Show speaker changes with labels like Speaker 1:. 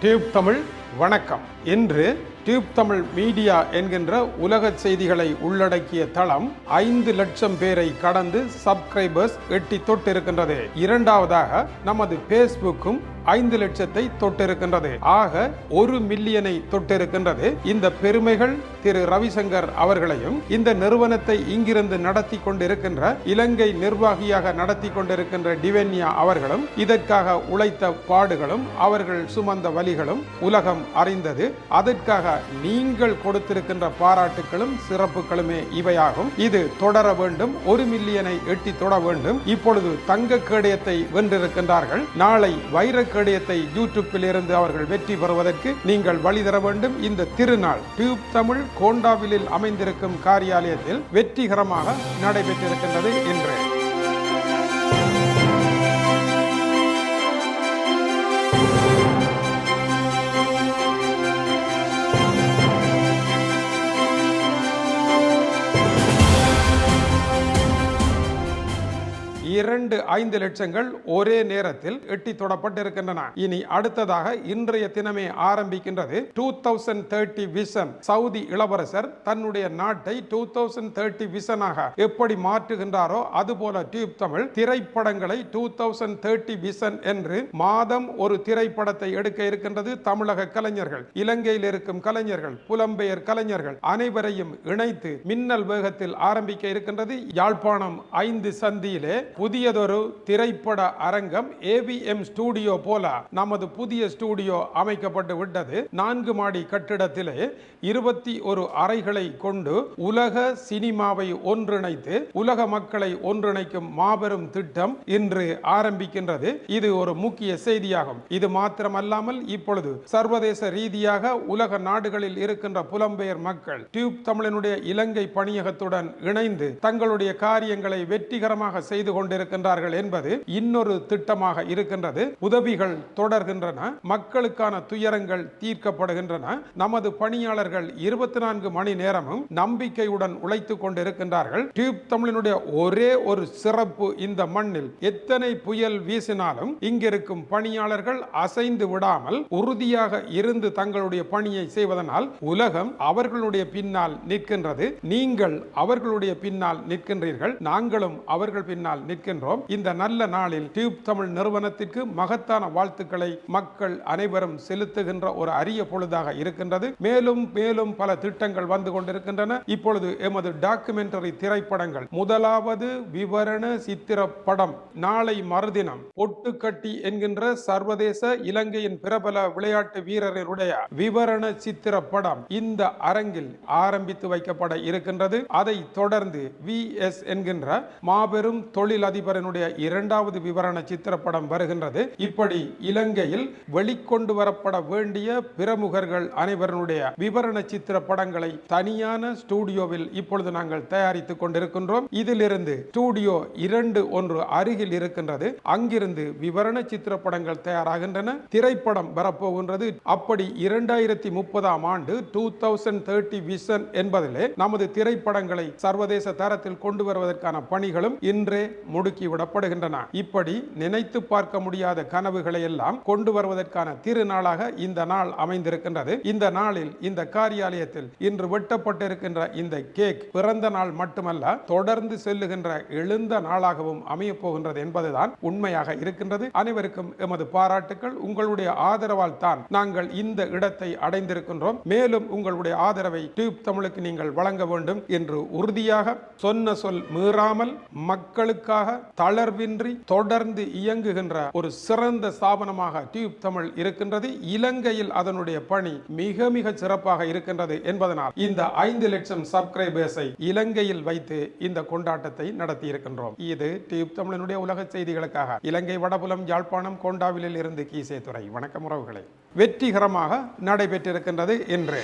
Speaker 1: Tube Tamil வணக்கம். இன்று tube Tamil media என்கின்ற உலக செய்திகளை உள்ளடக்கிய தளம் ஐந்து லட்சம் பேரை கடந்து சப்ஸ்கிரைபர்ஸ் எட்டி தொட்டிருக்கின்றது. இரண்டாவதாக நமது பேஸ்புக்கும் ஐந்து லட்சத்தை தொட்டிருக்கின்றது. ஆக ஒரு மில்லியனை தொட்டிருக்கின்றது. இந்த பெருமைகள் திரு ரவிசங்கர் அவர்களையும் இந்த நிறுவனத்தை இங்கிருந்து நடத்தி கொண்டிருக்கின்ற இலங்கை நிர்வாகியாக நடத்தி கொண்டிருக்கின்ற டிவென்யா அவர்களும் இதற்காக உழைத்த பாடுகளும் அவர்கள் சுமந்த வழிகளும் உலகம் அறிந்தது. அதற்காக நீங்கள் கொடுத்திருக்கின்ற பாராட்டுகளும் சிறப்புகளுமே இவையாகும். இது தொடர வேண்டும் ஒரு மில்லியனை எட்டி தொட வேண்டும். இப்பொழுது தங்க கேடயத்தை வென்றிருக்கின்றார்கள். நாளை வைரக்கு கேடயத்தை யூடியூப்பில் இருந்து அவர்கள் வெற்றி பெறுவதற்கு நீங்கள் வழி தர வேண்டும். இந்த திருநாள் டியூப் தமிழ் கோண்டாவிலில் அமைந்திருக்கும் காரியாலயத்தில் வெற்றிகரமாக நடைபெற்றிருக்கின்றது இன்று. இரண்டு ஐந்து லட்சங்கள் ஒரே நேரத்தில் எட்டி தொடப்பட்டிருக்கின்றன. இனி அடுத்ததாக இன்றைய தினமே ஆரம்பிக்கின்றது two thousand thirty vision Saudi இளவரசர் தன்னுடைய நாட்டை டூ தௌசண்ட் தேர்ட்டி விசனாக எப்படி மாற்றுகின்றாரோ அதுபோல டியூப் தமிழ் திரைப்படங்களை டூ தௌசண்ட் தேர்ட்டி விசன் என்று மாதம் ஒரு திரைப்படத்தை எடுக்க இருக்கின்றது தமிழக கலைஞர்கள். இலங்கையில் இருக்கும் கலைஞர்கள் புலம்பெயர் கலைஞர்கள் அனைவரையும் இணைத்து மின்னல் வேகத்தில் ஆரம்பிக்க இருக்கின்றது. யாழ்ப்பாணம் ஐந்து சந்தியிலே புதியதொரு திரைப்பட அரங்கம் ஏவிஎம் ஸ்டூடியோ போல நமது புதிய ஸ்டூடியோ அமைக்கப்பட்டு விட்டது. நான்கு மாடி கட்டிடத்திலே இருபத்தி ஒரு அறைகளை கொண்டு உலக சினிமாவை ஒன்றிணைத்து உலக மக்களை ஒன்றிணைக்கும் மாபெரும் திட்டம் இன்று ஆரம்பிக்கின்றது. இது ஒரு முக்கிய செய்தியாகும். இது மாத்திரமல்லாமல் இப்பொழுது சர்வதேச ரீதியாக உலக நாடுகளில் இருக்கின்ற புலம்பெயர் மக்கள் டியூப் தமிழனுடைய இலங்கை பணியகத்துடன் இணைந்து தங்களுடைய காரியங்களை வெற்றிகரமாக செய்து கொண்டு கொண்டிருக்கின்றார்கள் என்பது இன்னொரு திட்டமாக இருக்கின்றது. உதவிகள் தொடர்கின்றன. மக்களுக்கான துயரங்கள் தீர்க்கப்படுகின்றன. நமது பணியாளர்கள் இருபத்தி நான்கு மணி நேரமும் நம்பிக்கையுடன் உழைத்துக் கொண்டிருக்கின்றார்கள். டியூப் தமிழினுடைய ஒரே ஒரு சிறப்பு இந்த மண்ணில் எத்தனை புயல் வீசினாலும் இங்கிருக்கும் பணியாளர்கள் அசைந்து விடாமல் உறுதியாக இருந்து தங்களுடைய பணியை செய்வதனால் உலகம் அவர்களுடைய பின்னால் நிற்கின்றது. நீங்கள் அவர்களுடைய பின்னால் நிற்கின்றீர்கள். நாங்களும் அவர்கள் பின்னால் நிற்க இருக்கின்றோம் இந்த நல்ல நாளில் டியூப் தமிழ் நிறுவனத்திற்கு மகத்தான வாழ்த்துக்களை மக்கள் அனைவரும் செலுத்துகின்ற ஒரு அரிய பொழுதாக இருக்கின்றது. மேலும் மேலும் பல திட்டங்கள் வந்து கொண்டிருக்கின்றன. இப்பொழுது எமது டாக்குமெண்டரி திரைப்படங்கள். முதலாவது விவரண சித்திர படம். நாளை மறுதினம் ஒட்டுக்கட்டி என்கின்ற சர்வதேச இலங்கையின் பிரபல விளையாட்டு வீரர்களுடைய விவரண சித்திர படம் இந்த அரங்கில் ஆரம்பித்து வைக்கப்பட இருக்கின்றது. அதை தொடர்ந்து வி எஸ் என்கின்ற மாபெரும் அதிபரனுடைய இரண்டாவது விவரண சித்திரப்படம் வருகின்றது. இப்படி இலங்கையில் வெளிக்கொண்டு வரப்பட வேண்டிய பிரமுகர்கள் அனைவருடைய விவரண சித்திர படங்களை தனியான ஸ்டூடியோவில் இப்பொழுது நாங்கள் தயாரித்துக் கொண்டிருக்கின்றோம். இதிலிருந்து ஸ்டூடியோ இரண்டு ஒன்று அருகில் இருக்கின்றது. அங்கிருந்து விவரண சித்திர படங்கள் தயாராகின்றன. திரைப்படம் வரப்போகின்றது. அப்படி இரண்டாயிரத்தி முப்பதாம் ஆண்டு டூ தௌசண்ட் தேர்ட்டி விஷன் என்பதிலே நமது திரைப்படங்களை சர்வதேச தரத்தில் கொண்டு வருவதற்கான பணிகளும் இன்றே முடுக்கி விடப்படுகின்றன. இப்படி நினைத்து பார்க்க முடியாத கனவுகளை எல்லாம் கொண்டு வருவதற்கான திருநாளாக இந்த நாள் அமைந்திருக்கின்றது. இந்த நாளில் இந்த காரியாலயத்தில் இன்று வெட்டப்பட்டிருக்கின்ற இந்த கேக் பிறந்த நாள் மட்டுமல்ல தொடர்ந்து செல்லுகின்ற எழுந்த நாளாகவும் அமையப் போகின்றது என்பதுதான் உண்மையாக இருக்கின்றது. அனைவருக்கும் எமது பாராட்டுக்கள். உங்களுடைய ஆதரவால் தான் நாங்கள் இந்த இடத்தை அடைந்திருக்கின்றோம். மேலும் உங்களுடைய ஆதரவை டியூப் தமிழுக்கு நீங்கள் வழங்க வேண்டும் என்று உறுதியாக சொன்ன சொல் மீறாமல் மக்களுக்காக தளர்வின்றி தொடர்ந்து இயங்குகின்ற ஒரு சிறந்த ஸ்தாபனமாக டியூப் தமிழ் இருக்கின்றது. இலங்கையில் அதனுடைய பணி மிக மிக சிறப்பாக இருக்கின்றது என்பதனால் இந்த ஐந்து லட்சம் சப்ஸ்கிரைபர்ஸை இலங்கையில் வைத்து இந்த கொண்டாட்டத்தை நடத்தி இருக்கின்றோம். இது டியூப் தமிழனுடைய உலக செய்திகளுக்காக. இலங்கை வடபுலம் யாழ்ப்பாணம் கோண்டாவிலில் இருந்து கீசே துறை வணக்கம் உறவுகளை. வெற்றிகரமாக நடைபெற்றிருக்கின்றது என்று